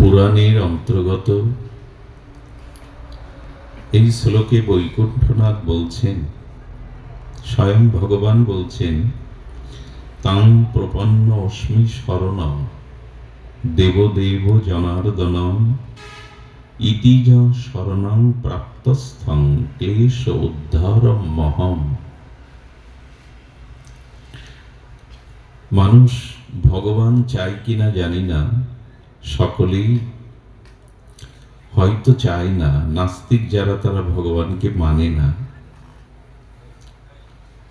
পুরাণের অন্তর্গত। এই শ্লোকে বৈকুণ্ঠনাথ বলছেন, স্বয়ং ভগবান বলছেন, তাং প্রপন্ন অস্মি শরণম, দেবদেব জনার্দনম, ইতি য শরণং প্রাপ্তস্থং ক্লেশ উদ্ধারম মহম। মানুষ ভগবান চায় কিনা জানি না। সকলেই হয়তো চায় না, নাস্তিক যারা তারা ভগবানকে মানে না।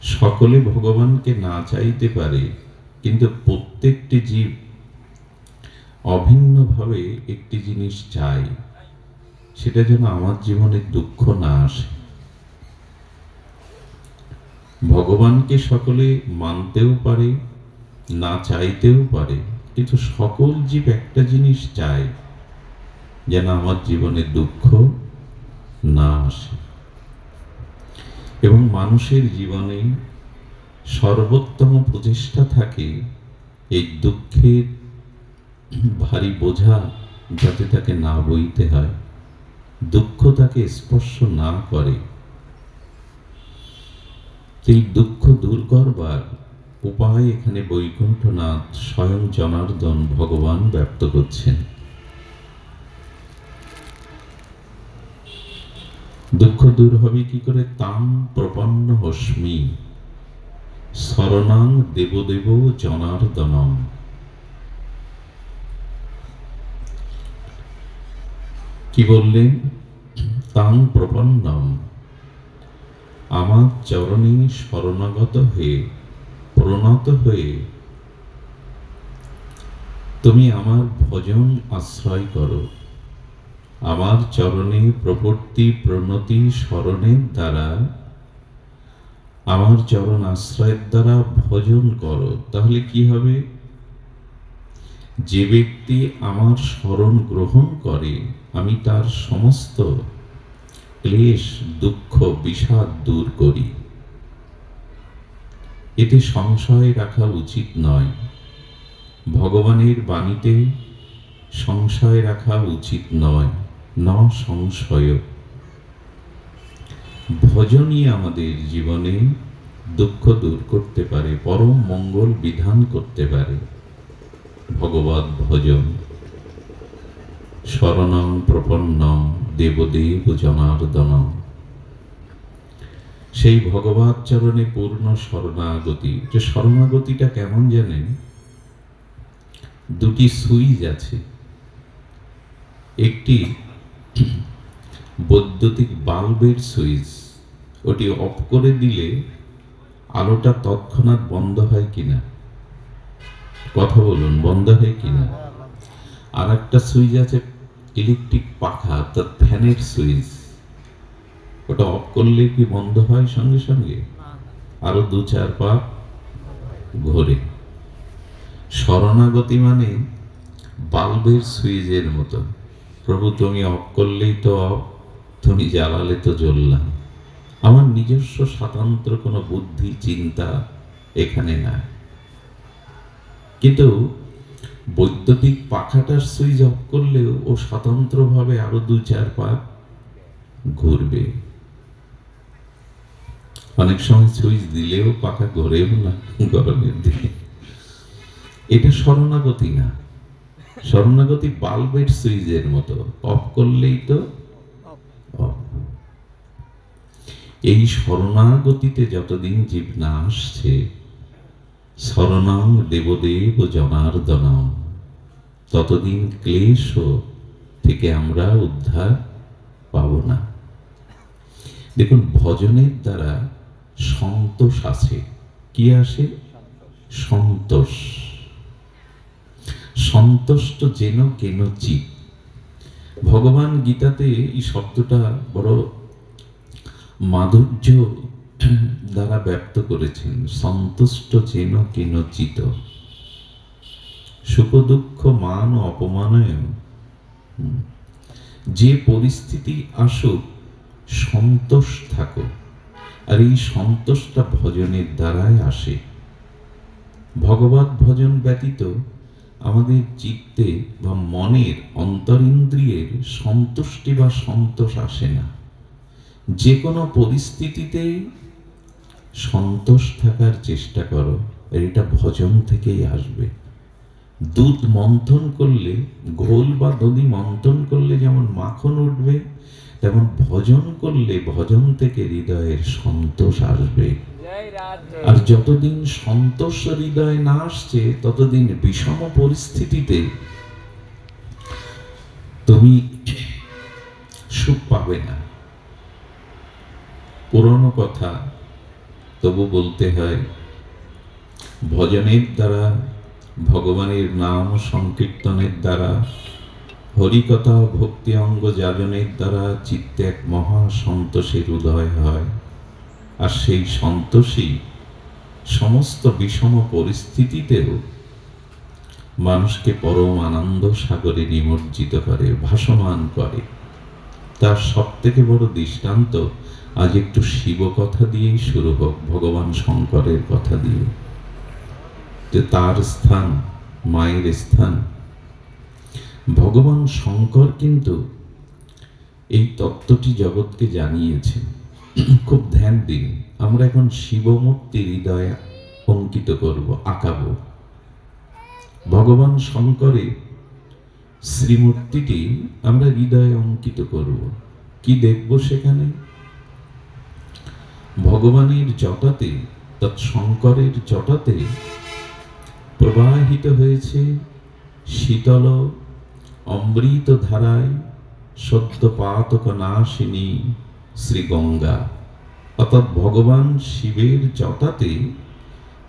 সকলে ভগবানকে না চাইতে পারে, কিন্তু প্রত্যেকটি জীব অভিন্নভাবে একটি জিনিস চাই সেটা যেন আমার জীবনে দুঃখ না আসে। ভগবানকে সকলে মানতেও পারে, না চাইতেও পারে কিন্তু সকল জীব একটা জিনিস চায়, যেন আমার জীবনে দুঃখ না আসে। এবং মানুষের জীবনে সর্বোত্তম প্রচেষ্টা থাকে এই দুঃখের ভারী বোঝা যাতে তাকে না বইতে হয়, দুঃখ তাকে স্পর্শ না করে। এই দুঃখ দূর করবার উপায় এখানে বৈকুণ্ঠনাথ স্বয়ং জনার্দন ভগবান ব্যক্ত করছেন। দুঃখ দূর হবে কি করে? তাম প্রপন্ন হস্মি। শরণাং দেবদেব জনার্দনম। কি বললেন তাং প্রপন্নম। আমার চরণে শরণাগত হয়ে প্রণত হয়ে তুমি আমার ভজন আশ্রয় করো। আমার চরণে প্রবর্তি প্রণতি স্মরণের দ্বারা, আমার চরণ আশ্রয়ের দ্বারা ভজন করো। তাহলে কি হবে? যে ব্যক্তি আমার স্মরণ গ্রহণ করে, আমি তার সমস্ত ক্লেশ, দুঃখ, বিষাদ দূর করি। এতে সংশয় রাখা উচিত নয়। ভগবানের বাণীতে সংশয় রাখা উচিত নয় ন সংশয় ভজনই আমাদের জীবনে দুঃখ দূর করতে পারে, পরম মঙ্গল বিধান করতে পারে। ভগবত ভজন। শরণং প্রপন্নম দেবদেব জনার্দনম। সেই ভগবত চরণে পূর্ণ শরণাগতি। যে শরণাগতিটা কেমন জানেন? দুটি সুইচ আছে। একটি বৈদ্যুতিক বাল্বের সুইচ। ওটি অফ করে দিলে আলোটা তৎক্ষণাৎ বন্ধ হয় কিনা? কথা বলুন, বন্ধ হয় কিনা? আর একটা সুইচ আছে, ইলেকট্রিক পাখা, অর্থাৎ ফ্যানের সুইচ। ওটা অফ করলে কি বন্ধ হয় সঙ্গে সঙ্গে? আরও দু চার পা ঘোরে। শরণাগতি মানে বাল্বের সুইচের মতো। প্রভু তুমি অফ করলেই তো অফ তুমি জ্বালালে তো জ্বললাম। আমার নিজস্ব স্বাতন্ত্র কোনো বুদ্ধি চিন্তা এখানে নাই। কিন্তু বৈদ্যুতিক পাখাটার সুইচ অফ করলেও ও স্বতন্ত্রভাবে আরও দু চার পা ঘুরবে। অনেক সময় সুইচ দিলেও পাখা ঘুরেও না গরমের দিকে এটা শরণাগতি না। শরণাগতি বাল্বের সুইচের মতো। অফ করলেই তো। এই শরণাগতিতে যতদিন জীব না আসছে শরণাং দেবদেব জনার্দনম। ততদিন ক্লেশ থেকে আমরা উদ্ধার পাব না। দেখুন, ভজনের দ্বারা সন্তোষ আছে। কি আসে? সন্তোষ। সন্তুষ্ট যেন কেন চিত ভগবান গীতাতে এই শব্দটা বড় মাধুর্য দ্বারা ব্যক্ত করেছেন। সন্তুষ্ট যেন কেন চিত সুখ, দুঃখ, মান অপমানয় যে পরিস্থিতি আসুক, সন্তোষ থাকো আর এই সন্তোষটা ভজনের দ্বারাই আসে। ভগবত ভজন ব্যতীত আমাদের চিত্তে বা মনের অন্তরিন্দ্রিয়ের সন্তুষ্টি বা সন্তোষ আসে না। যে কোনো পরিস্থিতিতেই সন্তোষ থাকার চেষ্টা করো এটা ভজন থেকেই আসবে। দুধ মন্থন করলে, ঘোল বা দধি মন্থন করলে যেমন মাখন উঠবে তেমন ভজন করলে ভজন থেকে হৃদয়ের সন্তোষ আসবে। আর যতদিন সন্তোষ হৃদয়ে না আসছে, ততদিন বিষম পরিস্থিতিতে তুমি সুখ পাবে না। পুরনো কথা তবু বলতে হয়, ভজনের দ্বারা, ভগবানের নাম সংকীর্তনের দ্বারা হরিকথা ভক্তি অঙ্গ জাগনের দ্বারা চিত্তে এক মহা সন্তোষের উদয় হয়। আর সেই সন্তোষই সমস্ত বিষম পরিস্থিতিতেও মানুষকে পরম আনন্দ সাগরে নিমজ্জিত করে, ভাসমান করে। তার সব থেকে বড় দৃষ্টান্ত আজ একটু শিব কথা দিয়েই শুরু হোক, ভগবান শঙ্করের কথা দিয়ে। যে তার স্থান, মায়ের স্থান ভগবান শঙ্কর কিন্তু এই তত্ত্বটি জগৎকে জানিয়েছেন। খুব ধ্যান দিন। আমরা এখন শিবমূর্তি হৃদয়ে অঙ্কিত করব, আঁকাব। ভগবান শঙ্করের শ্রীমূর্তিটি আমরা হৃদয়ে অঙ্কিত করব। কি দেখব সেখানে? ভগবানের জটাতে তৎ শঙ্করের জটাতে প্রবাহিত হয়েছে শীতল অমৃত ধারায় সত্য পাতক নাশিনী শ্রী গঙ্গা অর্থাৎ ভগবান শিবের জটাতে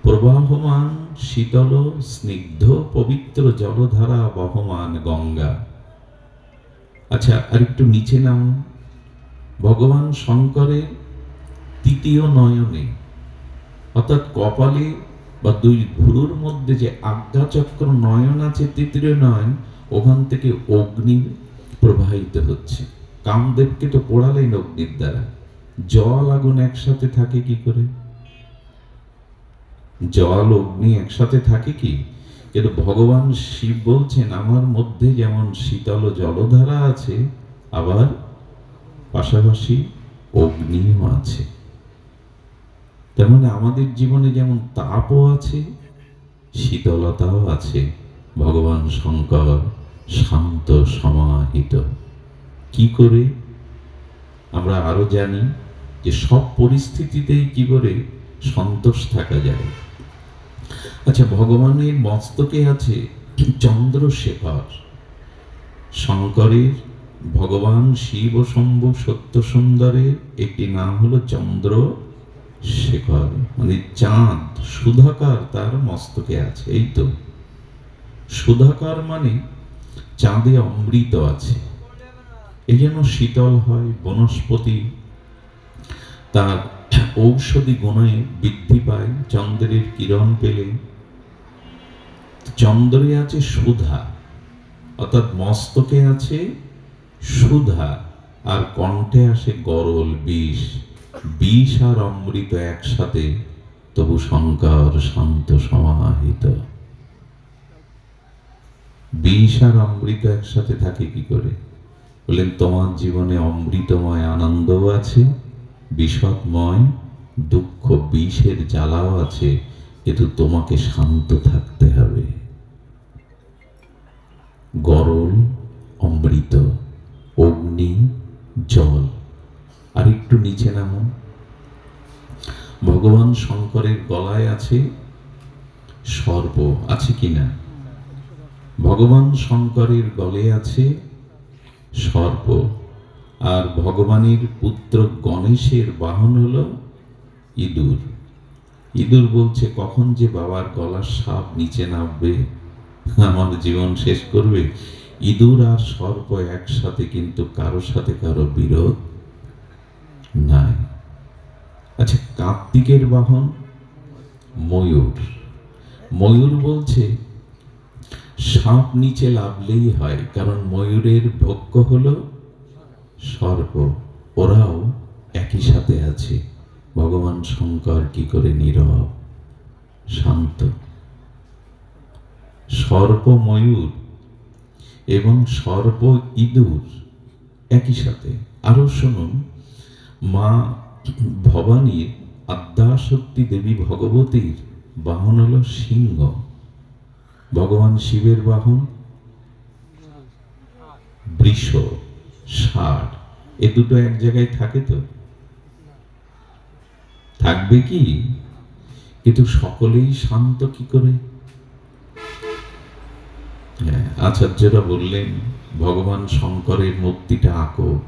প্রবাহমান, শীতল, স্নিগ্ধ, পবিত্র জলধারা বহমান গঙ্গা। আচ্ছা আর একটু নিচে নাও ভগবান শঙ্করের তৃতীয় নয়নে, অর্থাৎ কপালে বা দুই ভুরুর মধ্যে যে আজ্ঞাচক্র নয়ন আছে, তৃতীয় নয়ন ওখান থেকে অগ্নি প্রবাহিত হচ্ছে। কামদেবকে তো পোড়ালেন অগ্নির দ্বারা। জল আগুন একসাথে থাকে কি করে? জল, অগ্নি একসাথে থাকে কি? কিন্তু ভগবান শিব বলছেন, আমার মধ্যে যেমন শীতল জলধারা আছে, আবার পাশাপাশি অগ্নিও আছে। তেমন আমাদের জীবনে যেমন তাপও আছে, শীতলতাও আছে, ভগবান শঙ্কর শান্ত সমাহিত। কি করে? আমরা আরও জানি যে সব পরিস্থিতিতেই কি করে সন্তোষ থাকা যায়। আচ্ছা ভগবানের মস্তকে আছে চন্দ্রশেখর। শঙ্করের ভগবান শিব শম্ভু সত্য সুন্দরের একটি নাম হলো চন্দ্র শেখর মানে চাঁদ, সুধাকার তার মস্তকে আছে, এই তো। সুধাকার মানে চাঁদে অমৃত আছে। এই জন্য শীতল হয় বনস্পতি। তার ঔষধি গুণে বৃদ্ধি পায় চন্দ্রের কিরণ পেলে। চন্দ্রে আছে সুধা, অর্থাৎ মস্তকে আছে সুধা, আর কণ্ঠে আসে গরল বিষ। বিষ আর অমৃত একসাথে, তবু শঙ্কর শান্ত সমাহিত। বিষ আর অমৃত একসাথে থাকে কি করে? বললেন তোমার জীবনে অমৃতময় আনন্দও আছে, বিষদময়, দুঃখ বিষের জ্বালাও আছে, কিন্তু তোমাকে শান্ত থাকতে হবে। গরল, অমৃত, অগ্নি, জল। আর একটু নিচে নামো। ভগবান শঙ্করের গলায় আছে, সর্ব আছে কিনা ভগবান শঙ্করের গলে আছে সর্প, আর ভগবানের পুত্র গণেশের বাহন হলো ইঁদুর। ইঁদুর বলছে, কখন যে বাবার গলার সাপ নিচে নামবে? আমার জীবন শেষ করবে। ইঁদুর আর সর্প একসাথে, কিন্তু কারোর সাথে কারও বিরোধ নাই। আচ্ছা কার্তিকের বাহন ময়ূর। ময়ূর বলছে সাপ নিচে লাভলেই হয়, কারণ ময়ূরের ভক্ষ হল সর্প ওরাও একই সাথে আছে। ভগবান শঙ্কর কি করে নীরব? শান্ত। সর্প ময়ূর এবং সর্প ইঁদুর একই সাথে। আরও শুনুন, মা ভবানীর আদ্যাশক্তি দেবী ভগবতীর বাহন হল সিংহ। ভগবান শিবের বাহন? বৃষ, ষাট। এ দুটো এক জায়গায় থাকে তো? থাকবে কি? কিন্তু সকলেই শান্ত কি করে? হ্যাঁ আচার্যরা বললেন, ভগবান শঙ্করের মূর্তিটা আঁকো।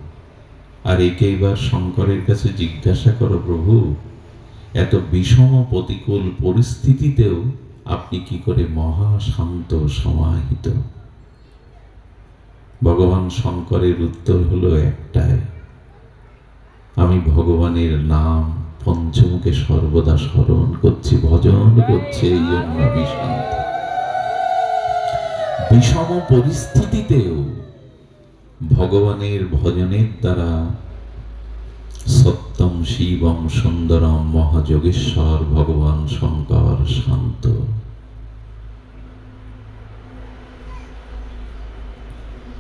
আর একে এবার শঙ্করের কাছে জিজ্ঞাসা করো, প্রভু, এত বিষম প্রতিকূল পরিস্থিতিতেও আপনি কি করে মহা শান্ত সমাহিত? ভগবান শঙ্করের উত্তর হলো একটাই। আমি ভগবানের নাম পঞ্চমুখে সর্বদা স্মরণ করছি, ভজন করছি এই জন্য আমি শান্ত বিষম পরিস্থিতিতেও ভগবানের ভজনের দ্বারা সত্যম শিবম সুন্দরম মহাযোগেশ্বর, ভগবান শঙ্কর, শান্ত।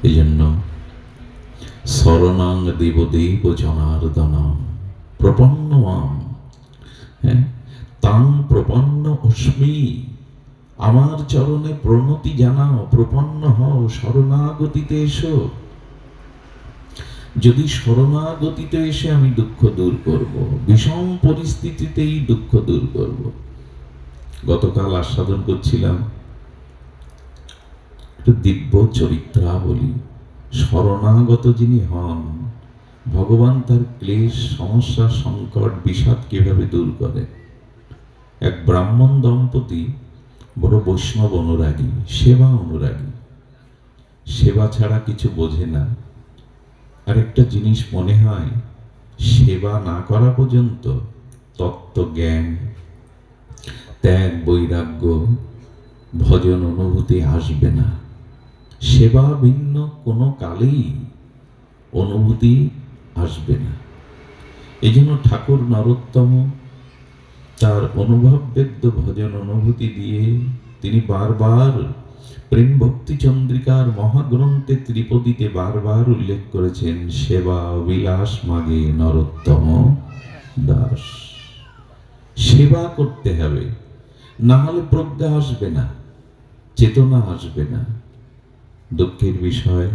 এই জন্য শরণাং দেবদেব জনার্দনাম প্রপন্ন হ্যাঁ তাং প্রপন্ন অস্মি, আমার চরণে প্রণতি জানাও, প্রপন্ন হও, শরণাগতিতে এসো। যদি শরণাগতিতে এসে আমি দুঃখ দূর করব, বিষম পরিস্থিতিতেই দুঃখ দূর করব। গতকাল আস্বাদন করছিলাম। দিব্য চরিত্রাবলী, শরণাগত যিনি হন, ভগবান তার ক্লেশ, সমস্যা, সংকট, বিষাদ কীভাবে দূর করে? এক ব্রাহ্মণ দম্পতি, বড় বৈষ্ণব অনুরাগী, সেবা অনুরাগী। সেবা ছাড়া কিছু বোঝে না। আর একটা জিনিস মনে হয়, সেবা না করা পর্যন্ত তত্ত্ব জ্ঞান, ত্যাগ, বৈরাগ্য, ভজন, অনুভূতি আসবে না। সেবা ভিন্ন কোনো কালেই অনুভূতি আসবে না। এই জন্য ঠাকুর নরোত্তম তার অনুভব বেদ্য ভজন অনুভূতি দিয়ে তিনি বারবার প্রেম ভক্তি চন্দ্রিকার মহাগ্রন্থে ত্রিপদীতে বারবার উল্লেখ করেছেন, সেবা বিলাস মাগে নরোত্তম দাস। সেবা করতে হবে, না হলে প্রজ্ঞা আসবে না, চেতনা আসবে না। দুঃখের বিষয়,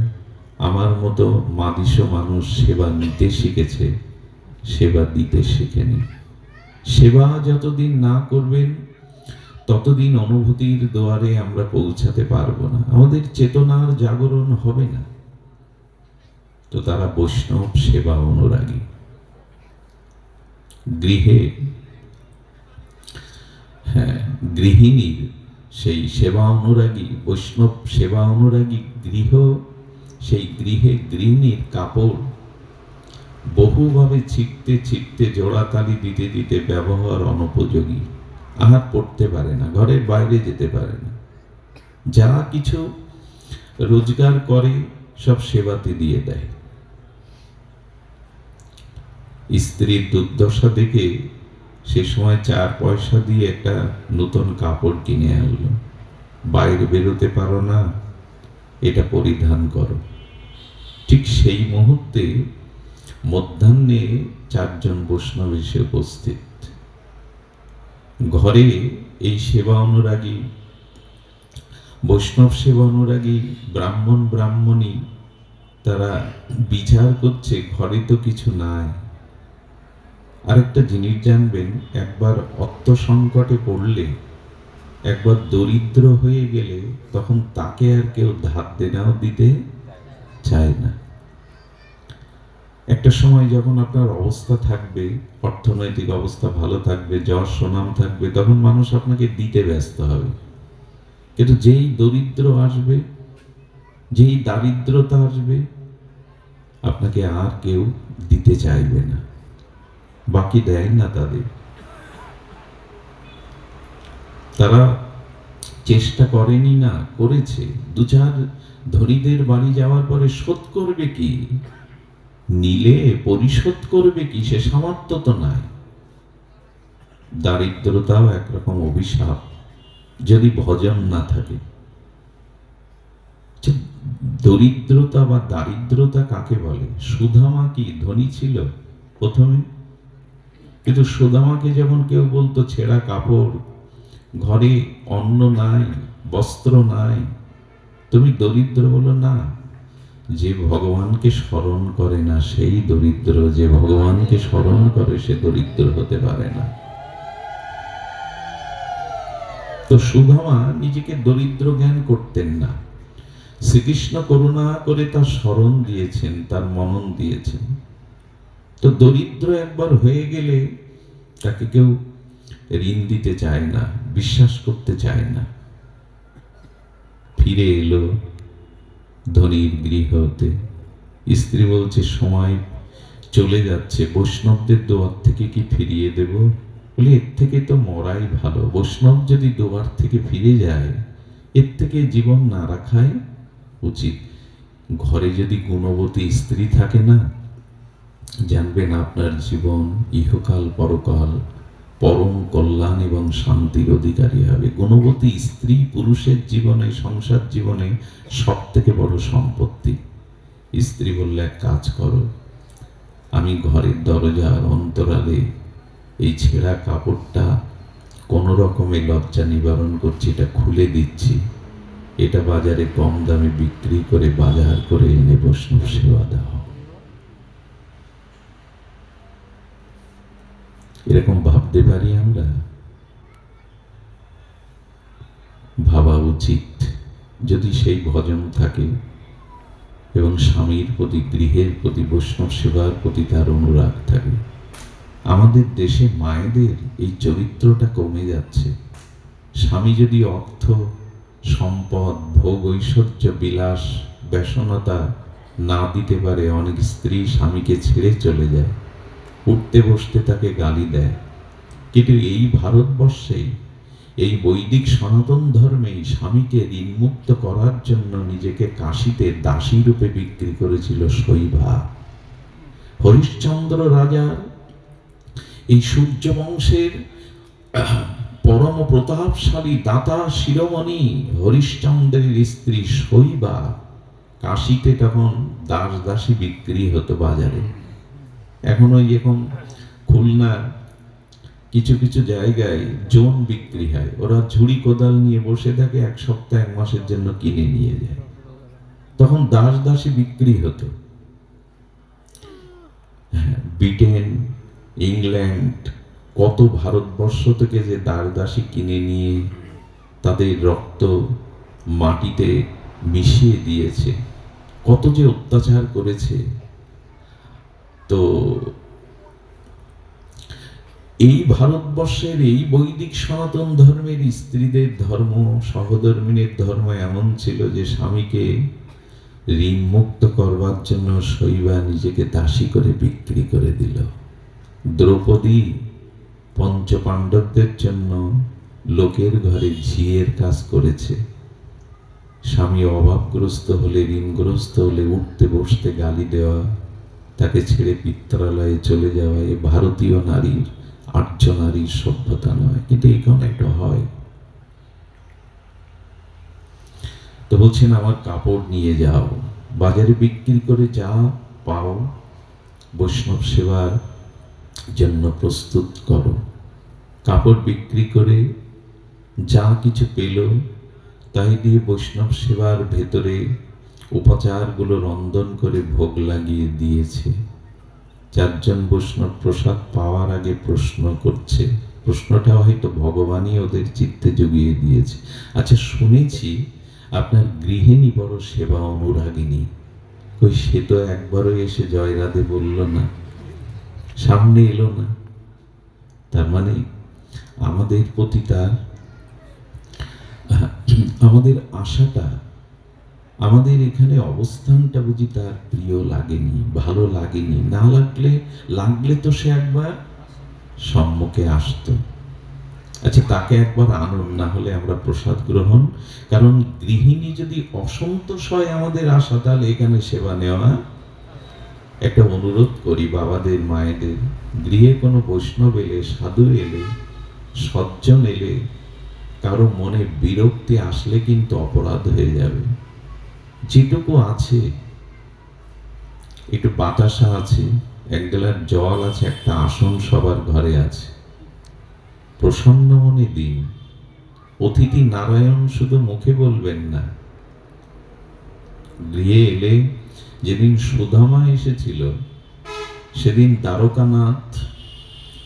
আমার মতো মাদিস মানুষ সেবা নিতে শিখেছে, সেবা দিতে শেখেনি। সেবা যতদিন না করবেন ততদিন অনুভূতির দুয়ারে আমরা পৌঁছাতে পারব না। আমাদের চেতনার জাগরণ হবে না। তো তারা বৈষ্ণব সেবা অনুরাগী। গৃহে হ্যাঁ গৃহিণীর সেই সেবা অনুরাগী, বৈষ্ণব সেবা অনুরাগী গৃহ, সেই গৃহে গৃহিণীর কাপড় বহুভাবে ছিটতে ছিটতে জোড়াতালি দিতে দিতে ব্যবহার অনুপযোগী। আহার পড়তে পারে না, ঘরের বাইরে যেতে পারে না। যা কিছু রোজগার করে, সব সেবাতে দিয়ে দেয়। স্ত্রীর দুর্দশা দেখে সে সময় চার পয়সা দিয়ে একটা নতুন কাপড় কিনে আনলো। বাইরে বেরোতে পারো না, এটা পরিধান করো। ঠিক সেই মুহূর্তে মধ্যাহ্নে চারজন বৈষ্ণব এসে উপস্থিত। ঘরে এই সেবা অনুরাগী, বৈষ্ণব সেবা অনুরাগী, ব্রাহ্মণ ব্রাহ্মণী, তারা বিচার করছে, ঘরে তো কিছু নাই। আরেকটা জিনিস জানবেন, একবার অর্থ সংকটে পড়লে, একবার দরিদ্র হয়ে গেলে, তখন তাকে আর কেউ ধার দেনাও দিতে চায় না। একটা সময় যখন আপনার অবস্থা থাকবে, অর্থনৈতিক অবস্থা ভালো থাকবে যশ সুনাম থাকবে, তখন মানুষ আপনাকে দিতে ব্যস্ত হবে। কিন্তু যেই দরিদ্র আসবে, যেই দারিদ্রতা আসবে, আপনাকে আর কেউ দিতে চাইবে না। বাকি দেয় না তাদের। তারা চেষ্টা করেনি না, করেছে। দু চার ধনীদের বাড়ি যাওয়ার পরে শোধ করবে কি? নিলে পরিশোধ করবে কি? সে সামর্থ্য তো নাই। দারিদ্রতাও একরকম অভিশাপ, যদি ভজন না থাকে। দরিদ্রতা বা দারিদ্রতা কাকে বলে? সুধামা কি ধনী ছিল প্রথমে? কিন্তু সুদামাকে যখন কেউ বলতো, ছেঁড়া কাপড়, ঘরে অন্ন নাই, বস্ত্র নাই, তুমি দরিদ্র বলো না। যে ভগবানকে স্মরণ করে না, সেই দরিদ্র যে ভগবানকে স্মরণ করে, সে দরিদ্র হতে পারে না। তো সুধামা নিজেকে দরিদ্র জ্ঞান করতেন না। শ্রীকৃষ্ণ করুণা করে তার স্মরণ দিয়েছেন, তার মনন দিয়েছেন। তো দরিদ্র একবার হয়ে গেলে তাকে কেউ ঋণ দিতে চায় না, বিশ্বাস করতে চায় না। ফিরে এলো ধনীর গৃহতে। স্ত্রী বলছে, সময় চলে যাচ্ছে, বৈষ্ণবদের দোয়ার থেকে কি ফিরিয়ে দেব? বলে, এর থেকে তো মরাই ভালো। বৈষ্ণব যদি দোয়ার থেকে ফিরে যায়, এর থেকে জীবন না রাখাই উচিত। ঘরে যদি গুণবতী স্ত্রী থাকে না জানবেন আপনার জীবন ইহকাল পরকাল। পরম কল্যাণ এবং শান্তির অধিকারী হবে। গুণবতী স্ত্রী পুরুষের জীবনে, সংসার জীবনে সব থেকে বড় সম্পত্তি। স্ত্রী বললে, এক কাজ করো, আমি ঘরের দরজার অন্তরালে এই ছেঁড়া কাপড়টা কোনো রকমে লজ্জা নিবারণ করছি, এটা খুলে দিচ্ছি। এটা বাজারে কম দামে বিক্রি করে বাজার করে এনে বৈষ্ণব সেবা দাও। এরকম ভাবতে পারি আমরা? ভাবা উচিত। যদি সেই ভজন থাকে এবং স্বামীর প্রতি, গৃহের প্রতি, বৈষ্ণব সেবার প্রতি তার অনুরাগ থাকে, আমাদের দেশে মায়েদের এই চরিত্রটা কমে যাচ্ছে। স্বামী যদি অর্থ, সম্পদ, ভোগ, ঐশ্বর্য, বিলাস, ব্যসনতা না দিতে পারে, অনেক স্ত্রী স্বামীকে ছেড়ে চলে যায়। উঠতে বসতে তাকে গালি দেয়। কিন্তু এই ভারতবর্ষেই এই বৈদিক সনাতন ধর্মেই স্বামীকে ঋণমুক্ত করার জন্য নিজেকে কাশিতে দাসী রূপে বিক্রি করেছিল শৈভা হরিশ্চন্দ্র রাজা এই সূর্য বংশের পরম প্রতাপশালী দাতা শিরোমণি হরিশ্চন্দ্রের স্ত্রী শৈবা কাশিতে তখন দাস দাসী বিক্রি হতো বাজারে। এখন এখন খুলনার কিছু কিছু জায়গায় জোন বিক্রি হয় ওরা ঝুড়ি কোদাল নিয়ে বসে থাকে এক সপ্তাহ এক মাসের জন্য কিনে নিয়ে যায়। তখন দাস দাসী বিক্রি হতো। হ্যাঁ, ব্রিটেন ইংল্যান্ড কত ভারতবর্ষ থেকে যে দাস দাসী কিনে নিয়ে তাদের রক্ত মাটিতে মিশিয়ে দিয়েছে কত যে অত্যাচার করেছে। তো এই ভারতবর্ষের এই বৈদিক সনাতন ধর্মের স্ত্রীদের ধর্ম, সহধর্মিনীর ধর্ম এমন ছিল যে স্বামীকে ঋণ মুক্ত করবার জন্য শৈবা নিজেকে দাসী করে বিক্রি করে দিল। দ্রৌপদী পঞ্চপাণ্ডবদের জন্য লোকের ঘরে ঝিয়ের কাজ করেছে। স্বামী অভাবগ্রস্ত হলে ঋণগ্রস্ত হলে উঠতে বসতে গালি দেওয়া তাকে ছেড়ে পিত্রালয়ে চলে যাওয়া ভারতীয় নারীর আর্য নারীর সভ্যতা নয়। কিন্তু এখন একটা হয়। তো বলছেন, আমার কাপড় নিয়ে যাও। বাজারে বিক্রি করে যা পাও, বৈষ্ণব সেবার জন্য প্রস্তুত করো। কাপড় বিক্রি করে যা কিছু পেল, তাই দিয়ে বৈষ্ণব সেবার ভেতরে উপাচারগুলো রন্ধন করে ভোগ লাগিয়ে দিয়েছে। চারজন বৈষ্ণব প্রসাদ পাওয়ার আগে প্রশ্ন করছে। প্রশ্নটা হয়তো ভগবানই ওদের চিত্তে জুগিয়ে দিয়েছে। আচ্ছা শুনেছি আপনার গৃহিণী বড় সেবা অনুরাগিনী। ওই সে তো একবারও এসে জয়রাধে বলল না। সামনে এলো না। তার মানে আমাদের প্রতি তার আমাদের আশাটা আমাদের এখানে অবস্থানটা বুঝি তার প্রিয় লাগেনি, ভালো লাগেনি। না লাগলে লাগলে তো সে একবার সম্মুখে আসতো। আচ্ছা তাকে একবার আনুন, না হলে আমরা প্রসাদ গ্রহণ। কারণ গৃহিণী যদি অসন্তোষ হয় আমাদের আশা, তাহলে এখানে সেবা নেওয়া একটা অনুরোধ করি বাবাদের, মায়েদের। গৃহে কোনো বৈষ্ণব এলে, সাধু এলে, সজ্জন এলে, কারও মনে বিরক্তি আসলে কিন্তু অপরাধ হয়ে যাবে। যেটুকু আছে, একটু বাতাসা আছে এক গ্লাস জল আছে, একটা আসন সবার ঘরে আছে। প্রসন্ন মনে দিন। অতিথি নারায়ণ শুধু মুখে বলবেন না। গৃহে এলে যেদিন সুধামা এসেছিল, সেদিন দ্বারকানাথ,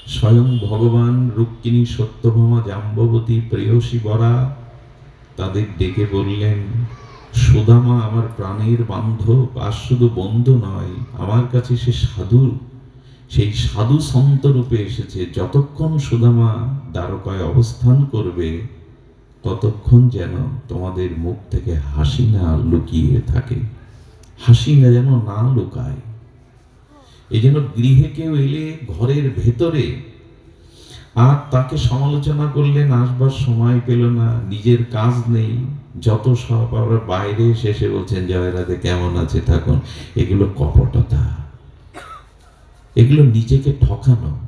স্বয়ং ভগবান রুক্মিণী সত্যভামা জাম্বতী প্রেয়সী বরা তাদের ডেকে বললেন সুদামা আমার প্রাণের বান্ধব, আর শুধু বন্ধু নয়, আমার কাছে সে সাধু। সেই সাধু সন্ত রূপে এসেছে, যতক্ষণ সুদামা দ্বারকায় অবস্থান করবে, ততক্ষণ যেন তোমাদের মুখ থেকে হাসি না লুকিয়ে থাকে। হাসি না যেন না লুকায়। এই জন্য গৃহে কেউ এলে ঘরের ভেতরে আর তাকে সমালোচনা করলেন আসবার সময় পেল না। নিজের কাজ নেই। যত সব আবার বাইরে শেষে বলছেন, জয়রাধে, কেমন আছে? থাকুন। এগুলো কপটতা। এগুলো নিজেকে ঠকানো।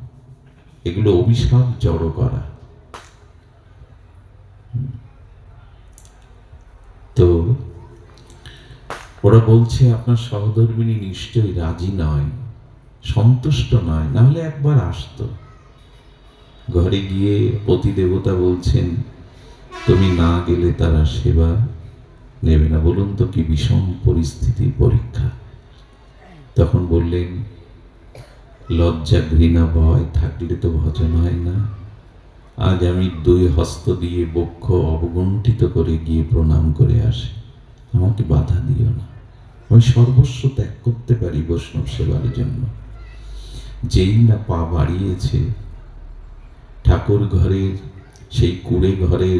এগুলো অভিশাপ জড়ো করা। তো ওরা বলছে, আপনার সহধর্মিনী নিশ্চয়ই রাজি নয়, সন্তুষ্ট নয়। নাহলে একবার আসতো। ঘরে গিয়ে পতি দেবতা বলছেন, তুমি না গেলে তারা সেবা নেবে না। বলুন তো কি বিষম পরিস্থিতি পরীক্ষা। তখন বললেন, লজ্জা, ঘৃণা, ভয় থাকলে তো ভজন হয় না। আজ আমি দুই হস্ত দিয়ে বক্ষ অবগুণ্ঠিত করে গিয়ে প্রণাম করে আসি। আমাকে বাধা দিও না। আমি সর্বস্ব ত্যাগ করতে পারি বৈষ্ণব সেবার জন্য। যেই না পা বাড়িয়েছে ঠাকুর ঘরের সেই কুড়ে ঘরের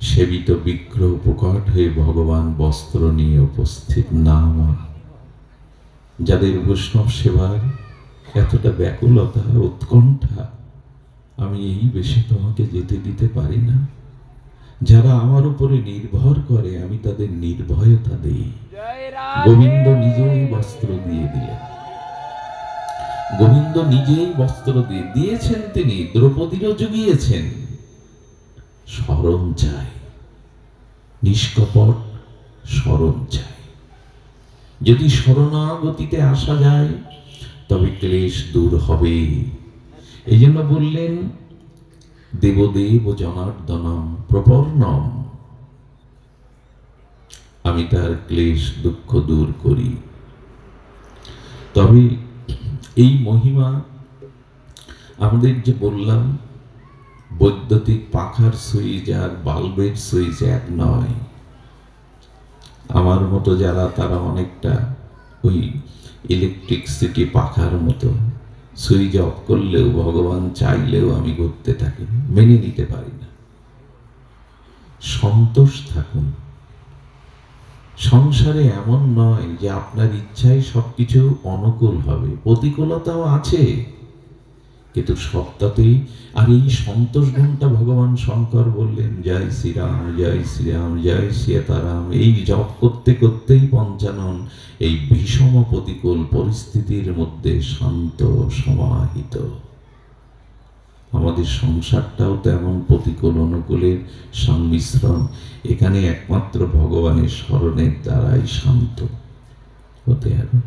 সেবিত বিগ্রহ প্রকট হয়ে ভগবান বস্ত্র নিয়ে উপস্থিত না আমার যাদের বৈষ্ণব সেবার এতটা ব্যাকুলতা উৎকণ্ঠা আমি এই বেশি তোমাকে যেতে দিতে পারি না। যারা আমার উপরে নির্ভর করে আমি তাদের নির্ভয়তা দিই। গোবিন্দ নিজেই বস্ত্র দিয়ে দিলেন। গোবিন্দ নিজেই বস্ত্র দিয়ে দিয়েছেন তিনি, দ্রৌপদীরও জুগিয়েছেন। স্মরণ চাই, নিষ্কপট স্মরণ চাই। যদি শরণাগতিতে আসা যায়, তবে ক্লেশ দূর হবে এই জন্য বললেন, দেবদেব জনার্দনম প্রপর্ণম আমি তার ক্লেশ দুঃখ দূর করি। তবে এই মহিমা আমাদের যে বললাম, বৈদ্যুতিক পাখার সুইচ আর বাল্বের সুইচ এক নয়। আমার মতো যারা, তারা অনেকটা ওই ইলেকট্রিকসিটি পাখার মতো সুইচ অফ করলেও, ভগবান চাইলেও আমি ঘুরতে থাকি মেনে নিতে পারি না। সন্তোষ থাকুন। সংসারে এমন নয় যে আপনার ইচ্ছায় সবকিছু অনুকূল হবে, প্রতিকূলতাও আছে। কিন্তু সবটাতেই আর এই সন্তোষ গুণটা ভগবান শঙ্কর বললেন, জয় শ্রীরাম জয় শ্রীরাম, জয় সীতারাম। এই জপ করতে করতেই পঞ্চানন এই ভীষণ প্রতিকূল পরিস্থিতির মধ্যে শান্ত, সমাহিত। আমাদের সংসারটাও তেমন প্রতিকূল অনুকূলের সংমিশ্রণ। এখানে একমাত্র ভগবানের স্মরণের দ্বারাই শান্ত হতে হবে।